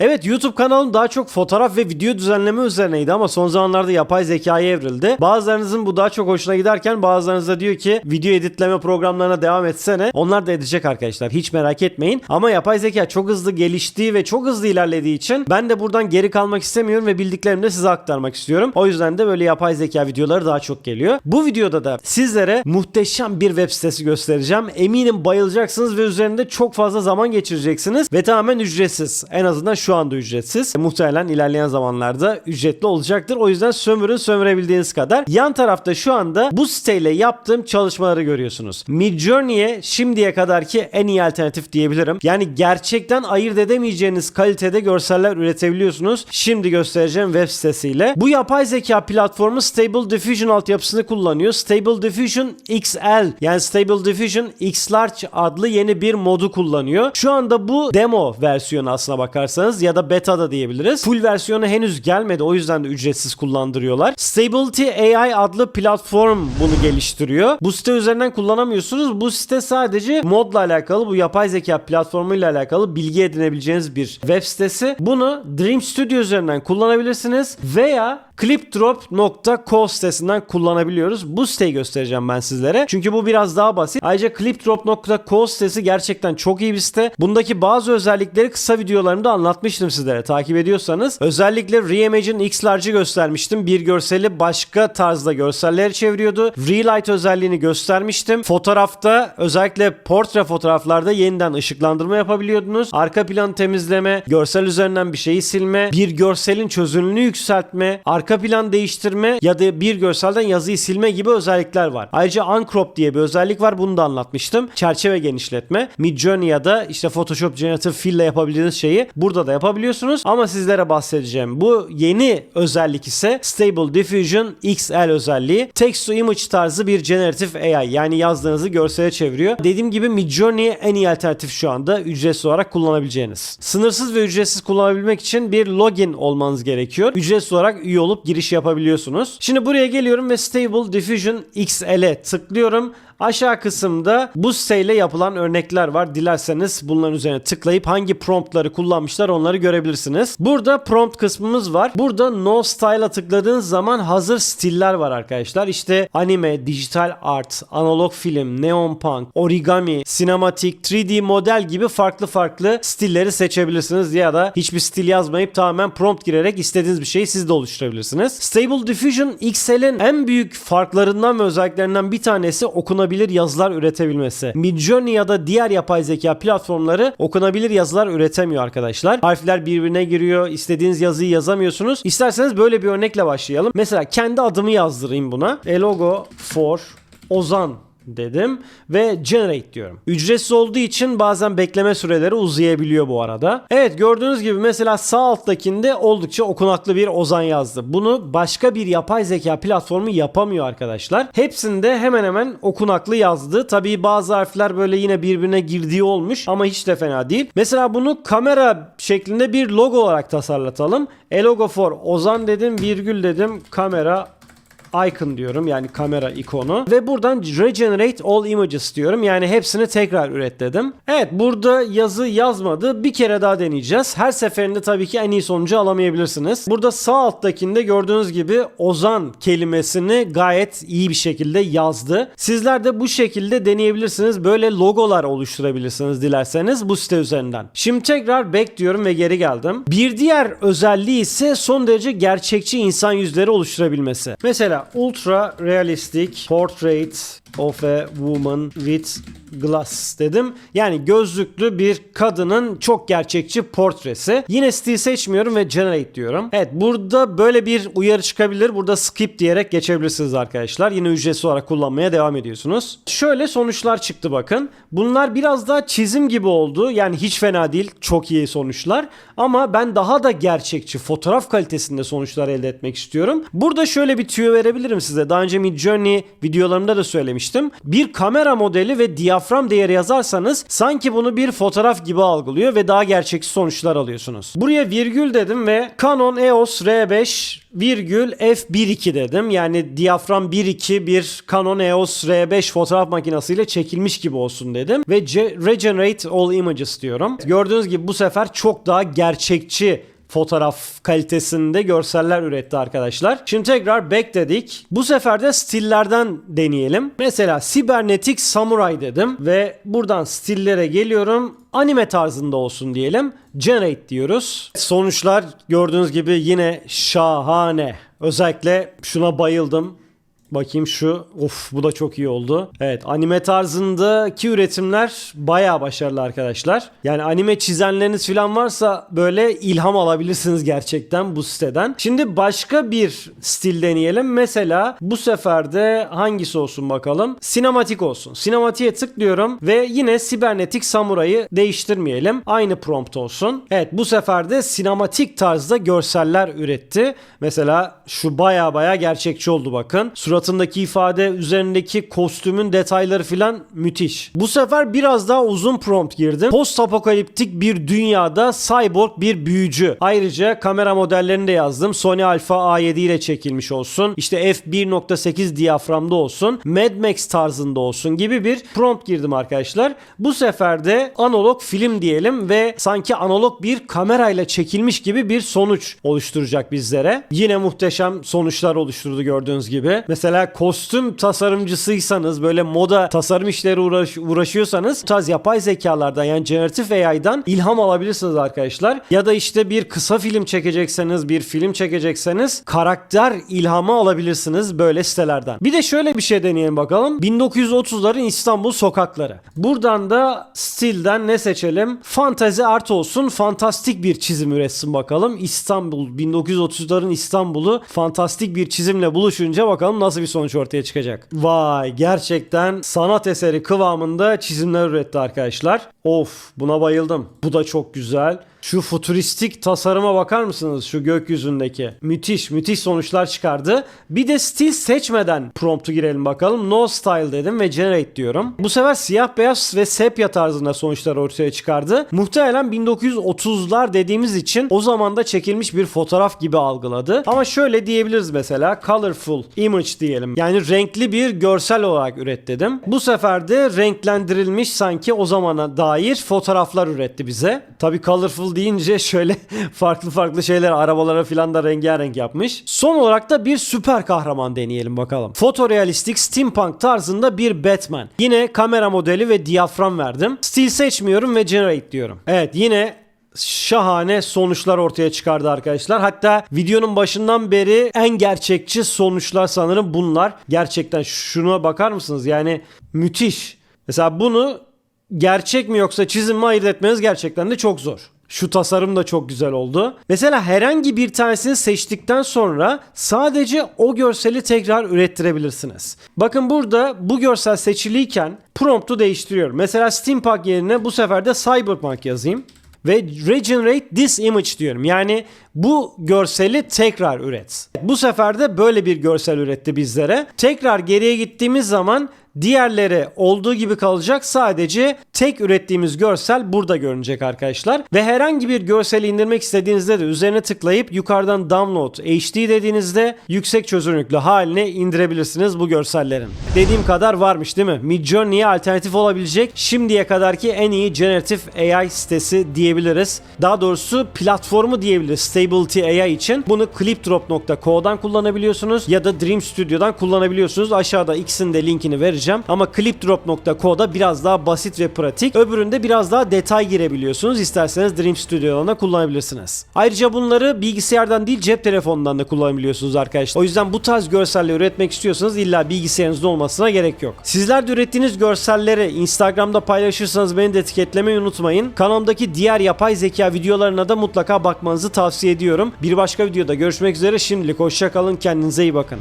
Evet YouTube kanalım daha çok fotoğraf ve video düzenleme üzerineydi ama son zamanlarda yapay zekaya evrildi. Bazılarınızın bu daha çok hoşuna giderken bazılarınız da diyor ki video editleme programlarına devam etsene. Onlar da edecek arkadaşlar hiç merak etmeyin. Ama yapay zeka çok hızlı geliştiği ve çok hızlı ilerlediği için ben de buradan geri kalmak istemiyorum ve bildiklerimi de size aktarmak istiyorum. O yüzden de böyle yapay zeka videoları daha çok geliyor. Bu videoda da sizlere muhteşem bir web sitesi göstereceğim. Eminim bayılacaksınız ve üzerinde çok fazla zaman geçireceksiniz ve tamamen ücretsiz. En azından şu anda ücretsiz. Muhtemelen ilerleyen zamanlarda ücretli olacaktır. O yüzden sömürün sömürebildiğiniz kadar. Yan tarafta şu anda bu siteyle yaptığım çalışmaları görüyorsunuz. Midjourney'e şimdiye kadarki en iyi alternatif diyebilirim. Yani gerçekten ayırt edemeyeceğiniz kalitede görseller üretebiliyorsunuz. Şimdi göstereceğim web sitesiyle. Bu yapay zeka platformu Stable Diffusion altyapısını kullanıyor. Stable Diffusion XL yani Stable Diffusion X Large adlı yeni bir modu kullanıyor. Şu anda bu demo versiyonu aslına bakarsanız ya da beta da diyebiliriz. Full versiyonu henüz gelmedi o yüzden de ücretsiz kullandırıyorlar. Stability AI adlı platform bunu geliştiriyor. Bu site üzerinden kullanamıyorsunuz. Bu site sadece modla alakalı bu yapay zeka platformuyla alakalı bilgi edinebileceğiniz bir web sitesi. Bunu Dream Studio üzerinden kullanabilirsiniz veya clipdrop.co sitesinden kullanabiliyoruz. Bu siteyi göstereceğim ben sizlere. Çünkü bu biraz daha basit. Ayrıca clipdrop.co sitesi gerçekten çok iyi bir site. Bundaki bazı özellikleri kısa videolarımda anlatmıştım sizlere. Takip ediyorsanız. Özellikle Reimagine X Large'ı göstermiştim. Bir görseli başka tarzda görseller çeviriyordu. Relight özelliğini göstermiştim. Fotoğrafta özellikle portre fotoğraflarda yeniden ışıklandırma yapabiliyordunuz. Arka plan temizleme, görsel üzerinden bir şeyi silme, bir görselin çözünürlüğünü yükseltme, arka plan değiştirme ya da bir görselden yazıyı silme gibi özellikler var. Ayrıca uncrop diye bir özellik var. Bunu da anlatmıştım. Çerçeve genişletme. Midjourney ya da işte Photoshop Generative Fill ile yapabildiğiniz şeyi burada da yapabiliyorsunuz. Ama sizlere bahsedeceğim. Bu yeni özellik ise Stable Diffusion XL özelliği. Text to image tarzı bir generative AI yani yazdığınızı görsele çeviriyor. Dediğim gibi Midjourney en iyi alternatif şu anda ücretsiz olarak kullanabileceğiniz. Sınırsız ve ücretsiz kullanabilmek için bir login olmanız gerekiyor. Ücretsiz olarak üye olup giriş yapabiliyorsunuz. Şimdi buraya geliyorum ve Stable Diffusion XL'e tıklıyorum. Aşağı kısımda bu siteyle yapılan örnekler var. Dilerseniz bunların üzerine tıklayıp hangi promptları kullanmışlar onları görebilirsiniz. Burada prompt kısmımız var. Burada No Style'a tıkladığınız zaman hazır stiller var arkadaşlar. İşte anime, dijital art, analog film, neon punk, origami, sinematik, 3D model gibi farklı farklı stilleri seçebilirsiniz ya da hiçbir stil yazmayıp tamamen prompt girerek istediğiniz bir şeyi siz de oluşturabilirsiniz. Stable Diffusion XL'in en büyük farklarından ve özelliklerinden bir tanesi okunabilir yazılar üretebilmesi. Midjourney ya da diğer yapay zeka platformları okunabilir yazılar üretemiyor arkadaşlar. Harfler birbirine giriyor. İstediğiniz yazıyı yazamıyorsunuz. İsterseniz böyle bir örnekle başlayalım. Mesela kendi adımı yazdırayım buna. Elogo for Ozan dedim ve generate diyorum. Ücretsiz olduğu için bazen bekleme süreleri uzayabiliyor bu arada. Evet gördüğünüz gibi mesela sağ alttakinde oldukça okunaklı bir Ozan yazdı. Bunu başka bir yapay zeka platformu yapamıyor arkadaşlar. Hepsinde hemen hemen okunaklı yazdı. Tabii bazı harfler böyle yine birbirine girdiği olmuş ama hiç de fena değil. Mesela bunu kamera şeklinde bir logo olarak tasarlatalım. E logo for Ozan dedim virgül dedim kamera icon diyorum yani kamera ikonu ve buradan regenerate all images diyorum yani hepsini tekrar üret dedim. Evet burada yazı yazmadı bir kere daha deneyeceğiz. Her seferinde tabii ki en iyi sonucu alamayabilirsiniz. Burada sağ alttakinde gördüğünüz gibi Ozan kelimesini gayet iyi bir şekilde yazdı. Sizler de bu şekilde deneyebilirsiniz. Böyle logolar oluşturabilirsiniz dilerseniz bu site üzerinden. Şimdi tekrar back diyorum ve geri geldim. Bir diğer özelliği ise son derece gerçekçi insan yüzleri oluşturabilmesi. Mesela ultra realistic portrait of a woman with glass dedim. Yani gözlüklü bir kadının çok gerçekçi portresi. Yine stil seçmiyorum ve generate diyorum. Evet burada böyle bir uyarı çıkabilir. Burada skip diyerek geçebilirsiniz arkadaşlar. Yine ücretsiz olarak kullanmaya devam ediyorsunuz. Şöyle sonuçlar çıktı bakın. Bunlar biraz daha çizim gibi oldu. Yani hiç fena değil. Çok iyi sonuçlar. Ama ben daha da gerçekçi fotoğraf kalitesinde sonuçlar elde etmek istiyorum. Burada şöyle bir tüyo verebilirim size. Daha önce Midjourney videolarımda da söylemiştim. Bir kamera modeli ve diyafram diyafram değeri yazarsanız sanki bunu bir fotoğraf gibi algılıyor ve daha gerçekçi sonuçlar alıyorsunuz. Buraya virgül dedim ve Canon EOS R5 virgül f1.2 dedim. Yani diyafram 1.2 bir Canon EOS R5 fotoğraf makinesiyle çekilmiş gibi olsun dedim. Ve Regenerate All Images diyorum. Gördüğünüz gibi bu sefer çok daha gerçekçi fotoğraf kalitesinde görseller üretti arkadaşlar. Şimdi tekrar back dedik. Bu sefer de stillerden deneyelim. Mesela Cybernetic Samurai dedim ve buradan stillere geliyorum. Anime tarzında olsun diyelim. Generate diyoruz. Sonuçlar gördüğünüz gibi yine şahane. Özellikle şuna bayıldım. Bakayım şu. Of bu da çok iyi oldu. Evet anime tarzındaki üretimler bayağı başarılı arkadaşlar. Yani anime çizenleriniz falan varsa böyle ilham alabilirsiniz gerçekten bu siteden. Şimdi başka bir stil deneyelim. Mesela bu sefer de hangisi olsun bakalım. Sinematik olsun. Sinematiğe tıklıyorum ve yine Sibernetik Samurai'ı değiştirmeyelim. Aynı prompt olsun. Evet bu sefer de sinematik tarzda görseller üretti. Mesela şu baya baya gerçekçi oldu bakın. Suratındaki ifade, üzerindeki kostümün detayları filan müthiş. Bu sefer biraz daha uzun prompt girdim. Post apokaliptik bir dünyada cyborg bir büyücü. Ayrıca kamera modellerini de yazdım. Sony Alpha A7 ile çekilmiş olsun. İşte f1.8 diyaframda olsun. Mad Max tarzında olsun gibi bir prompt girdim arkadaşlar. Bu sefer de analog film diyelim ve sanki analog bir kamerayla çekilmiş gibi bir sonuç oluşturacak bizlere. Yine muhteşem sonuçlar oluşturdu gördüğünüz gibi. Mesela kostüm tasarımcısıysanız böyle moda tasarım işleri uğraş, uğraşıyorsanız bu tarz yapay zekalardan yani generatif AI'dan ilham alabilirsiniz arkadaşlar. Ya da işte bir kısa film çekecekseniz, bir film çekecekseniz karakter ilhamı alabilirsiniz böyle sitelerden. Bir de şöyle bir şey deneyelim bakalım. 1930'ların İstanbul sokakları. Buradan da stilden ne seçelim? Fantezi art olsun. Fantastik bir çizim üretsin bakalım. İstanbul 1930'ların İstanbul'u fantastik bir çizimle buluşunca bakalım nasıl bir sonuç ortaya çıkacak. Vay gerçekten sanat eseri kıvamında çizimler üretti arkadaşlar. Of buna bayıldım. Bu da çok güzel. Şu futuristik tasarıma bakar mısınız şu gökyüzündeki? Müthiş müthiş sonuçlar çıkardı. Bir de stil seçmeden promptu girelim bakalım. No style dedim ve generate diyorum. Bu sefer siyah beyaz ve sepya tarzında sonuçlar ortaya çıkardı. Muhtemelen 1930'lar dediğimiz için o zamanda çekilmiş bir fotoğraf gibi algıladı. Ama şöyle diyebiliriz mesela colorful image diyelim. Yani renkli bir görsel olarak üret dedim. Bu sefer de renklendirilmiş sanki o zamana dair fotoğraflar üretti bize. Tabii colorful deyince şöyle farklı farklı şeyler arabalara filan da rengarenk yapmış. Son olarak da bir süper kahraman deneyelim bakalım. Fotorealistik steampunk tarzında bir Batman. Yine kamera modeli ve diyafram verdim. Stil seçmiyorum ve generate diyorum. Evet yine şahane sonuçlar ortaya çıkardı arkadaşlar. Hatta videonun başından beri en gerçekçi sonuçlar sanırım bunlar. Gerçekten şuna bakar mısınız? Yani müthiş. Mesela bunu gerçek mi yoksa çizim mi ayırt etmeniz gerçekten de çok zor. Şu tasarım da çok güzel oldu. Mesela herhangi bir tanesini seçtikten sonra sadece o görseli tekrar ürettirebilirsiniz. Bakın burada bu görsel seçiliyken promptu değiştiriyorum. Mesela steampunk yerine bu sefer de cyberpunk yazayım ve regenerate this image diyorum. Yani bu görseli tekrar üret. Bu sefer de böyle bir görsel üretti bizlere. Tekrar geriye gittiğimiz zaman diğerleri olduğu gibi kalacak. Sadece tek ürettiğimiz görsel burada görünecek arkadaşlar. Ve herhangi bir görseli indirmek istediğinizde de üzerine tıklayıp yukarıdan download HD dediğinizde yüksek çözünürlüklü haline indirebilirsiniz bu görsellerin. Dediğim kadar varmış değil mi? Midjourney'e alternatif olabilecek şimdiye kadarki en iyi generatif AI sitesi diyebiliriz. Daha doğrusu platformu diyebiliriz Stability AI için. Bunu clipdrop.co'dan kullanabiliyorsunuz ya da Dream Studio'dan kullanabiliyorsunuz. Aşağıda ikisinin de linkini vereceğim. Ama clipdrop.co'da biraz daha basit ve pratik. Öbüründe biraz daha detay girebiliyorsunuz. İsterseniz Dream Studio'dan da kullanabilirsiniz. Ayrıca bunları bilgisayardan değil cep telefonundan da kullanabiliyorsunuz arkadaşlar. O yüzden bu tarz görseller üretmek istiyorsanız illa bilgisayarınızda olmasına gerek yok. Sizler de ürettiğiniz görselleri Instagram'da paylaşırsanız beni de etiketlemeyi unutmayın. Kanalımdaki diğer yapay zeka videolarına da mutlaka bakmanızı tavsiye ediyorum. Bir başka videoda görüşmek üzere. Şimdilik hoşçakalın. Kendinize iyi bakın.